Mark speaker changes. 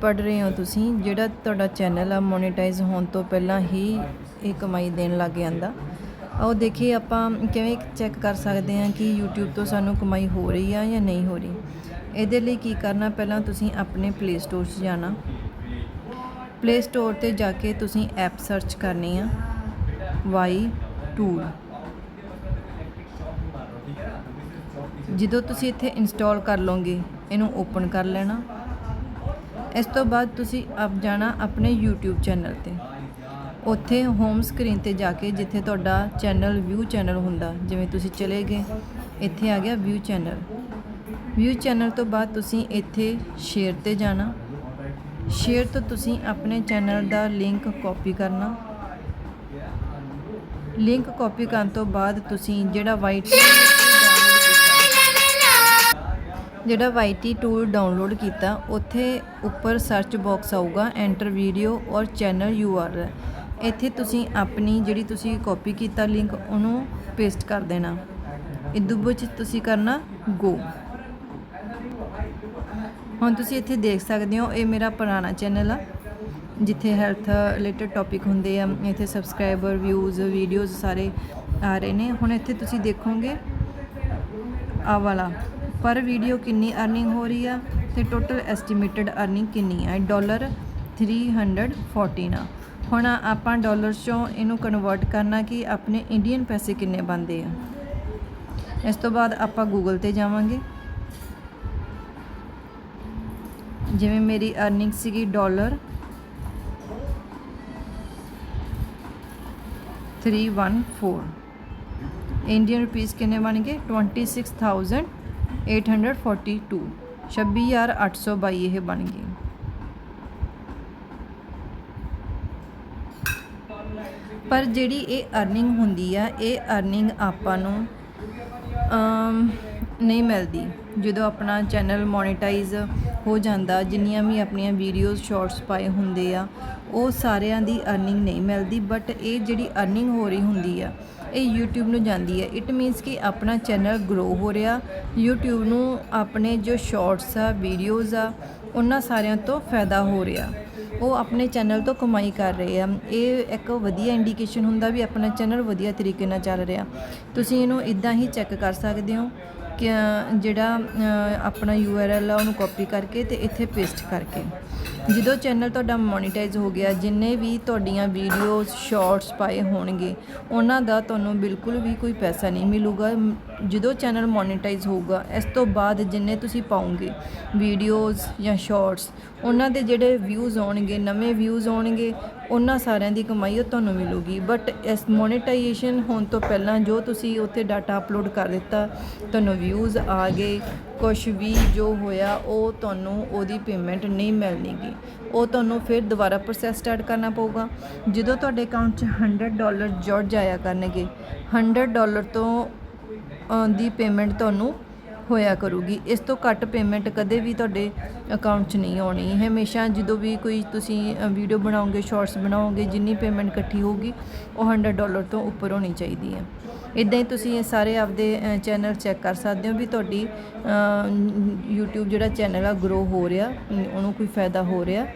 Speaker 1: ਪੜ ਰਹੇ ਹੋ ਤੁਸੀਂ, ਜਿਹੜਾ ਤੁਹਾਡਾ ਚੈਨਲ ਆ ਮੋਨੇਟਾਈਜ਼ ਹੋਣ ਤੋਂ ਪਹਿਲਾਂ ਹੀ ਇਹ ਕਮਾਈ ਦੇਣ ਲੱਗ ਜਾਂਦਾ। ਆਓ ਦੇਖੀਏ ਆਪਾਂ ਕਿਵੇਂ ਚੈੱਕ ਕਰ ਸਕਦੇ ਹਾਂ ਕਿ YouTube ਤੋਂ ਸਾਨੂੰ ਕਮਾਈ ਹੋ ਰਹੀ ਆ ਜਾਂ ਨਹੀਂ ਹੋ ਰਹੀ। ਇਹਦੇ ਲਈ ਕੀ ਕਰਨਾ, ਪਹਿਲਾਂ ਤੁਸੀਂ ਆਪਣੇ ਪਲੇ ਸਟੋਰ 'ਚ ਜਾਣਾ। ਪਲੇ ਸਟੋਰ ਤੇ ਜਾ ਕੇ ਤੁਸੀਂ ਐਪ ਸਰਚ ਕਰਨੀ ਆ। ਵਾਈ ਟੂਲ ਜਦੋਂ ਤੁਸੀਂ ਇੱਥੇ ਇੰਸਟਾਲ ਕਰ ਲਓਗੇ, ਇਹਨੂੰ ਓਪਨ ਕਰ ਲੈਣਾ। ਇਸ ਤੋਂ ਬਾਅਦ ਤੁਸੀਂ ਆਪ ਜਾਣਾ ਆਪਣੇ YouTube ਚੈਨਲ ਤੇ। ਉੱਥੇ ਹੋਮ ਸਕਰੀਨ ਤੇ ਜਾ ਕੇ ਜਿੱਥੇ ਤੁਹਾਡਾ ਚੈਨਲ ਵਿਊ ਚੈਨਲ ਹੁੰਦਾ, ਜਿਵੇਂ ਤੁਸੀਂ ਚਲੇ ਗਏ, ਇੱਥੇ ਆ ਗਿਆ ਵਿਊ ਚੈਨਲ ਵਿਊ ਚੈਨਲ ਤੋਂ ਬਾਅਦ ਤੁਸੀਂ ਇੱਥੇ ਸ਼ੇਅਰ ਤੇ ਜਾਣਾ। ਸ਼ੇਅਰ ਤੋਂ ਤੁਸੀਂ ਆਪਣੇ ਚੈਨਲ ਦਾ ਲਿੰਕ ਕਾਪੀ ਕਰਨਾ। ਲਿੰਕ ਕਾਪੀ ਕਰਨ ਤੋਂ ਬਾਅਦ ਤੁਸੀਂ ਜਿਹੜਾ ਵਾਈਟ ਜਿਹੜਾ ਵਾਈਟੀ ਟੂਲ ਡਾਊਨਲੋਡ ਕੀਤਾ, ਉੱਥੇ ਉੱਪਰ ਸਰਚ ਬਾਕਸ ਆਊਗਾ ਐਂਟਰ ਵੀਡੀਓ ਔਰ ਚੈਨਲ URL ਇੱਥੇ ਤੁਸੀਂ ਆਪਣੀ ਜਿਹੜੀ ਤੁਸੀਂ ਕਾਪੀ ਕੀਤਾ ਲਿੰਕ ਉਹਨੂੰ ਪੇਸਟ ਕਰ ਦੇਣਾ। ਇਦੋਂ ਵਿੱਚ ਤੁਸੀਂ ਕਰਨਾ ਗੋ ਹੁਣ ਤੁਸੀਂ ਇੱਥੇ ਦੇਖ ਸਕਦੇ ਹੋ, ਇਹ ਮੇਰਾ ਪੁਰਾਣਾ ਚੈਨਲ ਆ, ਜਿੱਥੇ ਹੈਲਥ ਰਿਲੇਟਡ ਟੌਪਿਕ ਹੁੰਦੇ ਆ, ਇੱਥੇ ਸਬਸਕ੍ਰਾਈਬਰ ਵਿਊਜ਼ ਵੀਡੀਓਜ਼ ਸਾਰੇ ਆ ਰਹੇ ਨੇ। ਹੁਣ ਇੱਥੇ ਤੁਸੀਂ ਦੇਖੋਗੇ ਆ ਵਾਲਾ। ਪਰ ਵੀਡੀਓ ਕਿੰਨੀ ਅਰਨਿੰਗ ਹੋ ਰਹੀ ਆ ਤੇ ਟੋਟਲ ਐਸਟੀਮੇਟਡ ਅਰਨਿੰਗ ਕਿੰਨੀ ਆ? ਡਾਲਰ 314 ਆ ਹੁਣ ਆਪਾਂ ਡਾਲਰ ਚੋਂ ਇਹਨੂੰ ਕਨਵਰਟ ਕਰਨਾ ਕਿ ਆਪਣੇ ਇੰਡੀਅਨ ਪੈਸੇ ਕਿੰਨੇ ਬਣਦੇ ਆ? ਇਸ ਤੋਂ ਬਾਅਦ ਆਪਾਂ ਗੂਗਲ ਤੇ ਜਾਵਾਂਗੇ। ਜਿਵੇਂ ਮੇਰੀ ਅਰਨਿੰਗ ਸੀਗੀ ਡਾਲਰ 314 ਇੰਡੀਅਨ ਰੁਪੀਸ ਕਿੰਨੇ ਬਣ ਗਏ? 26842 26822 ਇਹ ਬਣ ਗਏ ਪਰ ਜਿਹੜੀ ਇਹ ਅਰਨਿੰਗ ਹੁੰਦੀ ਆ, ਇਹ ਅਰਨਿੰਗ ਆਪਾਂ ਨੂੰ ਨਹੀਂ ਮਿਲਦੀ। ਜਦੋਂ ਆਪਣਾ ਚੈਨਲ ਮੋਨੇਟਾਈਜ਼ ਹੋ ਜਾਂਦਾ, ਜਿੰਨੀਆਂ ਵੀ ਆਪਣੀਆਂ ਵੀਡੀਓਜ਼ ਸ਼ਾਰਟਸ ਪਾਏ ਹੁੰਦੇ ਆ, ਉਹ ਸਾਰਿਆਂ ਦੀ ਅਰਨਿੰਗ ਨਹੀਂ ਮਿਲਦੀ ਬਟ ਇਹ ਜਿਹੜੀ ਅਰਨਿੰਗ ਹੋ ਰਹੀ ਹੁੰਦੀ ਆ, ਇਹ YouTube ਨੂੰ ਜਾਂਦੀ ਹੈ ਇਟ ਮੀਨਸ ਕਿ ਆਪਣਾ ਚੈਨਲ ਗਰੋ ਹੋ ਰਿਹਾ। YouTube ਨੂੰ ਆਪਣੇ ਜੋ ਸ਼ਾਰਟਸ ਆ ਵੀਡੀਓਜ਼ ਆ, ਉਹਨਾਂ ਸਾਰਿਆਂ ਤੋਂ ਫਾਇਦਾ ਹੋ ਰਿਹਾ। ਉਹ ਆਪਣੇ ਚੈਨਲ ਤੋਂ ਕਮਾਈ ਕਰ ਰਹੇ ਆ। ਇਹ ਇੱਕ ਵਧੀਆ ਇੰਡੀਕੇਸ਼ਨ ਹੁੰਦਾ ਵੀ ਆਪਣਾ ਚੈਨਲ ਵਧੀਆ ਤਰੀਕੇ ਨਾਲ ਚੱਲ ਰਿਹਾ। ਤੁਸੀਂ ਇਹਨੂੰ ਇਦਾਂ ਹੀ ਚੈੱਕ ਕਰ ਸਕਦੇ ਹੋ ਕਿ ਅ, ਜਿਹੜਾ ਅ, ਆਪਣਾ URL ਆ ਉਹਨੂੰ ਕਾਪੀ ਕਰਕੇ ਤੇ ਇੱਥੇ ਪੇਸਟ ਕਰਕੇ। ਜਦੋਂ ਚੈਨਲ ਤੁਹਾਡਾ ਮੋਨੀਟਾਈਜ਼ ਹੋ ਗਿਆ, ਜਿੰਨੇ ਵੀ ਤੁਹਾਡੀਆਂ ਵੀਡੀਓਜ਼ ਸ਼ਾਰਟਸ ਪਾਏ ਹੋਣਗੇ, ਉਹਨਾਂ ਦਾ ਤੁਹਾਨੂੰ ਬਿਲਕੁਲ ਵੀ ਕੋਈ ਪੈਸਾ ਨਹੀਂ ਮਿਲੂਗਾ। ਜਦੋਂ ਚੈਨਲ ਮੋਨੀਟਾਈਜ਼ ਹੋਊਗਾ, ਇਸ ਤੋਂ ਬਾਅਦ ਜਿੰਨੇ ਤੁਸੀਂ ਪਾਉਂਗੇ ਵੀਡੀਓਜ਼ ਜਾਂ ਸ਼ਾਰਟਸ ਉਹਨਾਂ ਦੇ ਜਿਹੜੇ ਵਿਊਜ਼ ਆਉਣਗੇ, ਨਵੇਂ ਵਿਊਜ਼ ਆਉਣਗੇ, ਉਹਨਾਂ ਸਾਰਿਆਂ ਦੀ ਕਮਾਈ ਉਹ ਤੁਹਾਨੂੰ ਮਿਲੂਗੀ। ਬਟ ਇਸ ਮੋਨੇਟਾਈਜੇਸ਼ਨ ਹੋਣ ਤੋਂ ਪਹਿਲਾਂ ਜੋ ਤੁਸੀਂ ਉੱਥੇ ਡਾਟਾ ਅਪਲੋਡ ਕਰ ਦਿੱਤਾ, ਤੁਹਾਨੂੰ ਵਿਊਜ਼ ਆ ਗਏ ਕੁਝ ਵੀ ਜੋ ਹੋਇਆ, ਉਹ ਤੁਹਾਨੂੰ ਉਹਦੀ ਪੇਮੈਂਟ ਨਹੀਂ ਮਿਲਣੀਗੀ। ਉਹ ਤੁਹਾਨੂੰ ਫਿਰ ਦੁਬਾਰਾ ਪ੍ਰੋਸੈਸ ਸਟਾਰਟ ਕਰਨਾ ਪਊਗਾ। ਜਦੋਂ ਤੁਹਾਡੇ ਅਕਾਊਂਟ 'ਚ 100 ਡਾਲਰ ਜੁੜ ਜਾਇਆ ਕਰਨਗੇ 100 ਡਾਲਰ ਤੋਂ ਦੀ ਪੇਮੈਂਟ ਤੁਹਾਨੂੰ ਹੋਇਆ ਕਰੂਗੀ। ਇਸ ਤੋਂ ਘੱਟ ਪੇਮੈਂਟ ਕਦੇ ਵੀ ਤੁਹਾਡੇ ਅਕਾਊਂਟ 'ਚ ਨਹੀਂ ਆਉਣੀ। ਹਮੇਸ਼ਾ ਜਦੋਂ ਵੀ ਕੋਈ ਤੁਸੀਂ ਵੀਡੀਓ ਬਣਾਓਗੇ ਸ਼ਾਰਟਸ ਬਣਾਓਗੇ ਜਿੰਨੀ ਪੇਮੈਂਟ ਇਕੱਠੀ ਹੋਊਗੀ ਉਹ 100 ਡਾਲਰ ਤੋਂ ਉੱਪਰ ਹੋਣੀ ਚਾਹੀਦੀ ਹੈ। ਇਦਾਂ ਹੀ ਤੁਸੀਂ ਇਹ ਸਾਰੇ ਆਪਦੇ ਚੈਨਲ ਚੈੱਕ ਕਰ ਸਕਦੇ ਹੋ ਵੀ ਤੁਹਾਡੀ ਅ, YouTube ਜਿਹੜਾ ਚੈਨਲ ਆ ਗਰੋ ਹੋ ਰਿਹਾ ਉਹਨੂੰ ਕੋਈ ਫਾਇਦਾ ਹੋ ਰਿਹਾ।